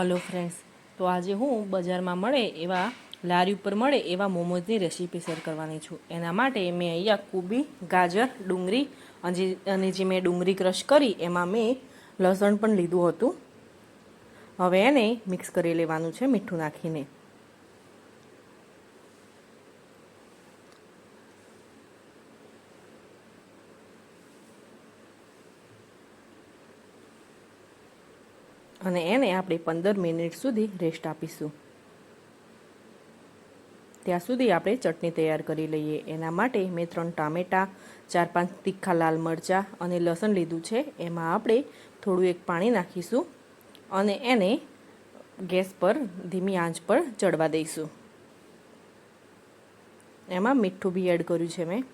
Hello friends તો આજે હું બજારમાં મળે એવા લારી ઉપર મળે એવા મોમોઝની રેસીપી શેર કરવાની છું. એના માટે મેં અહીંયા કુબી, ગાજર, ડુંગળી અને જે- મેં ડુંગળી ક્રશ કરી, એમાં મેં લસણ પણ લીધું હતું. હવે એને મિક્સ કરી લેવાનું છે મીઠું નાખીને. અને એને આપણે પંદર મિનિટ સુધી રેસ્ટ આપીશું. ત્યાં સુધી આપણે ચટણી તૈયાર કરી લઈએ. એના માટે મેં ત્રણ ટામેટાં, ચાર પાંચ તીખા લાલ મરચાં અને લસણ લીધું છે. એમાં આપણે થોડું એક પાણી નાખીશું અને એને ગેસ પર ધીમી આંચ પર ચડવા દઈશું. એમાં મીઠું બી એડ કર્યું છે મેં.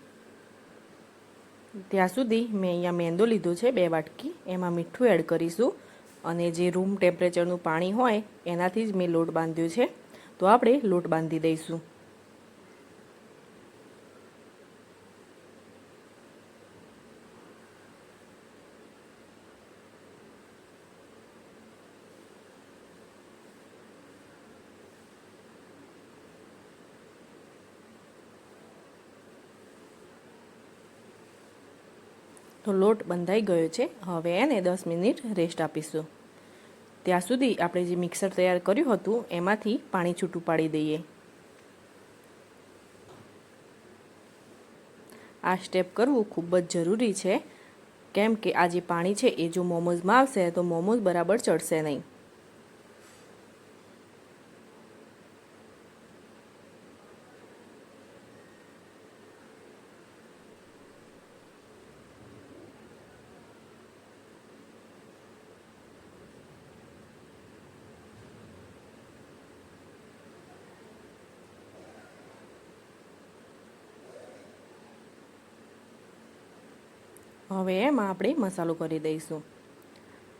ત્યાં સુધી મેં અહીંયા મેંદો લીધો છે, બે વાટકી. એમાં મીઠું એડ કરીશું. અને જે રૂમ ટેમ્પરેચરનું પાણી હોય, એનાથી જ મેં લોટ બાંધ્યો છે. તો આપણે લોટ બાંધી દઈશું. તો લોટ બંધાઈ ગયો છે. હવે એને દસ મિનિટ રેસ્ટ આપીશું. ત્યાં સુધી આપણે જે મિક્સર તૈયાર કર્યું હતું, એમાંથી પાણી છૂટું પાડી દઈએ. આ સ્ટેપ કરવું ખૂબ જ જરૂરી છે. કેમ કે આ જે પાણી છે, એ જો મોમોઝમાં આવશે, તો મોમોઝ બરાબર ચડશે નહીં. હવે એમાં આપણે મસાલો કરી દઈશું.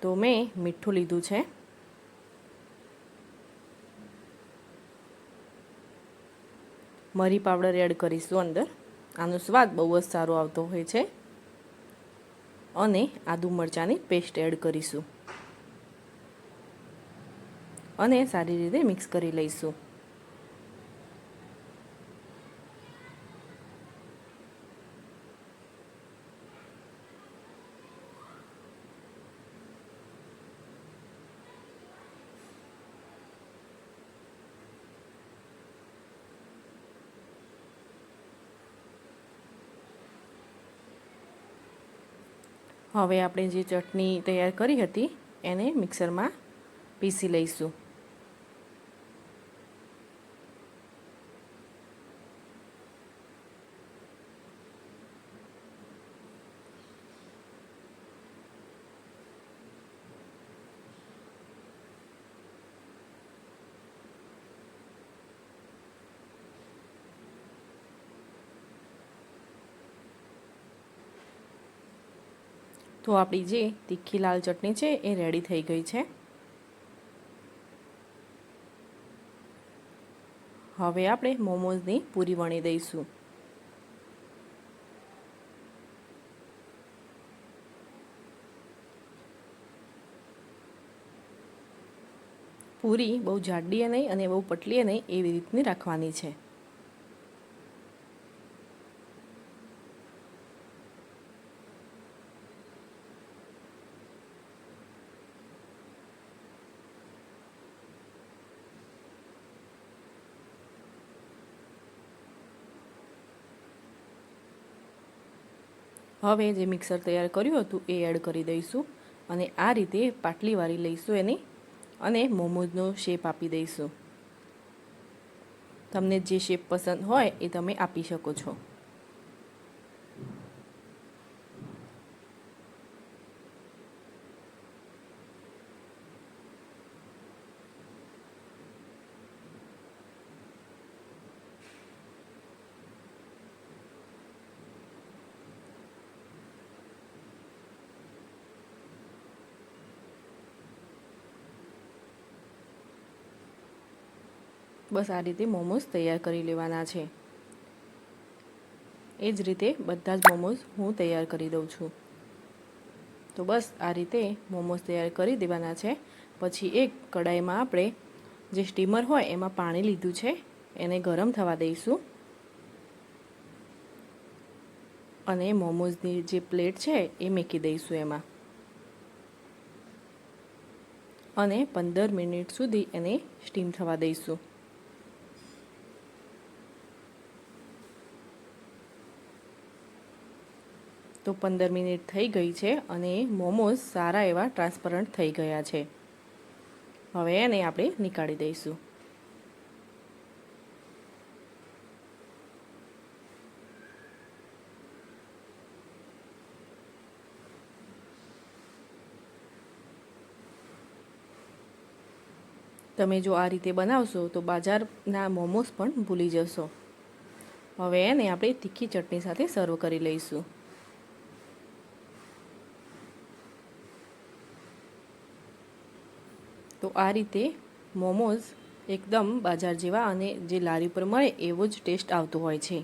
તો મેં મીઠું લીધું છે. મરી પાવડર એડ કરીશું અંદર. આનો સ્વાદ બહુ જ સારો આવતો હોય છે. અને આદુ મરચાંની પેસ્ટ એડ કરીશું. અને સારી રીતે મિક્સ કરી લઈશું. હવે આપણે જે ચટણી તૈયાર કરી હતી એને મિક્સરમાં પીસી લઈશું. તો આપણી જે તીખી લાલ ચટણી છે એ રેડી થઈ ગઈ છે. હવે આપણે મોમોઝની પૂરી વણી દઈશું. પૂરી બહુ જાડીએ નહીં અને બહુ પટલીએ નહીં એવી રીતની રાખવાની છે. હવે જે મિક્સર તૈયાર કર્યું હતું એ એડ કરી દઈશું અને આ રીતે પાટલી વાળી લઈશું એની અને મોમોઝનો શેપ આપી દઈશું. તમને જે શેપ પસંદ હોય એ તમે આપી શકો છો. બસ આ રીતે મોમોઝ તૈયાર કરી લેવાના છે. એ જ રીતે બધા જ મોમોઝ હું તૈયાર કરી દઉં છું. તો બસ આ રીતે મોમોઝ તૈયાર કરી દેવાના છે. પછી એક કડાઈમાં આપણે જે સ્ટીમર હોય એમાં પાણી લીધું છે, એને ગરમ થવા દઈશું. અને મોમોઝની જે પ્લેટ છે એ મૂકી દઈશું એમાં. અને પંદર મિનિટ સુધી એને સ્ટીમ થવા દઈશું. તો પંદર મિનિટ થઈ ગઈ છે અને મોમોઝ સારા એવા ટ્રાન્સપરન્ટ થઈ ગયા છે. હવે એને આપણે નીકાળી દઈશું. તમે જો આ રીતે બનાવશો તો બાજારના મોમોસ પણ ભૂલી જશો. હવે એને આપણે તીખી ચટણી સાથે સર્વ કરી લઈશું. તો આ રીતે મોમોઝ એકદમ બાજાર જેવા અને જે લારી પર મળે એવો જ ટેસ્ટ આવતો હોય છે.